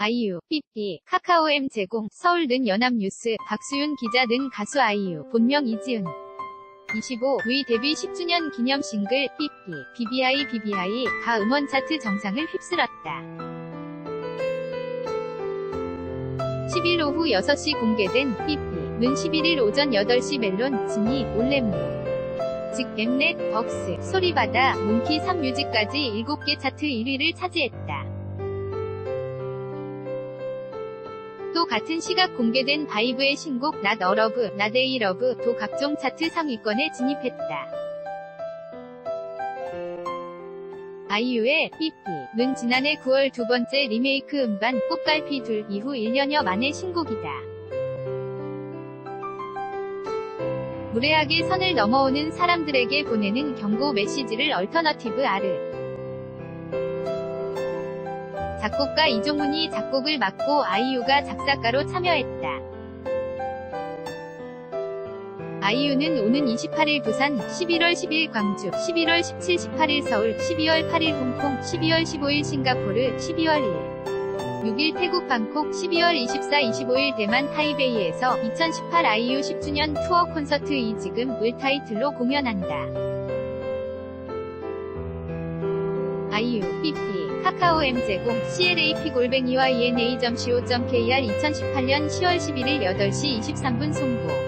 아이유, 삐삐, 카카오엠 제공, 서울 는 연합뉴스, 박수윤 기자 는 가수 아이유, 본명 이지은. 25, 의 데뷔 10주년 기념 싱글, 삐삐, BBI BBI, 가 음원 차트 정상을 휩쓸었다. 10일 오후 6시 공개된 삐삐는 11일 오전 8시 멜론, 지니, 올렘모. 즉 엠넷, 벅스, 소리바다, 몽키 3뮤직까지 7개 차트 1위를 차지했다. 또 같은 시각 공개된 바이브의 신곡 Not a Love, Not a Love 도 각종 차트 상위권에 진입했다. 아이유의 삐삐는 지난해 9월 두 번째 리메이크 음반 꽃갈피 둘 이후 1년여 만의 신곡이다. 무례하게 선을 넘어오는 사람들에게 보내는 경고 메시지를 얼터너티브 아르. 작곡가 이종훈이 작곡을 맡고 아이유가 작사가로 참여했다. 아이유는 오는 28일 부산, 11월 10일 광주, 11월 17, 18일 서울, 12월 8일 홍콩, 12월 15일 싱가포르, 12월 1일 6일 태국 방콕, 12월 24, 25일 대만 타이베이에서 2018 아이유 10주년 투어 콘서트 이 지금을 타이틀로 공연한다. 아이유, 삐삐, 카카오엠 제공, CLAP 골뱅이와 ENA.co.kr 2018년 10월 11일 8시 23분 송고